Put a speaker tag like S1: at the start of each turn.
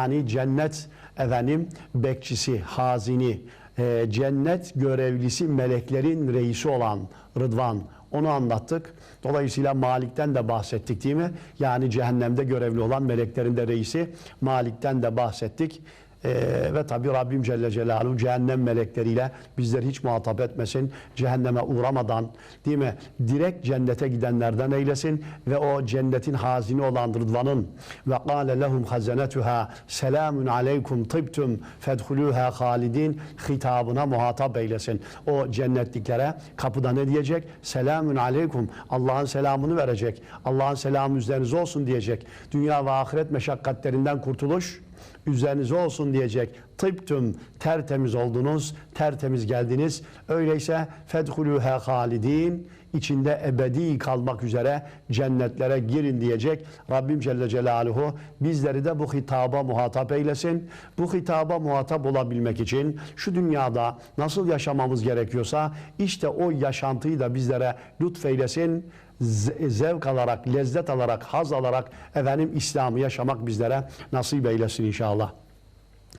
S1: Yani cennet efendim bekçisi, hazini, e, cennet görevlisi meleklerin reisi olan Rıdvan onu anlattık. Dolayısıyla Malik'ten de bahsettik değil mi? Yani cehennemde görevli olan meleklerin de reisi Malik'ten de bahsettik. Ee, ve tabi Rabbim Celle Celaluhu cehennem melekleriyle bizleri hiç muhatap etmesin. Cehenneme uğramadan değil mi? Direkt cennete gidenlerden eylesin ve o cennetin hazini olan Rıdvan'ın ve kâle lehum hazenetuha selamun aleykum tıbtum fedhuluha halidin hitabına muhatap eylesin. O cennetliklere kapıda ne diyecek? Selamun aleykum. Allah'ın selamını verecek. Allah'ın selamı üzerinize olsun diyecek. Dünya ve ahiret meşakkatlerinden kurtuluş üzerinize olsun diyecek. Tıptüm tertemiz oldunuz, tertemiz geldiniz. Öyleyse fedhuluha halidin içinde ebedi kalmak üzere cennetlere girin diyecek. Rabbim Celle Celaluhu bizleri de bu hitaba muhatap eylesin. Bu hitaba muhatap olabilmek için şu dünyada nasıl yaşamamız gerekiyorsa işte o yaşantıyı da bizlere lütfeylesin zevk alarak, lezzet alarak, haz alarak efendim İslam'ı yaşamak bizlere nasip eylesin inşallah.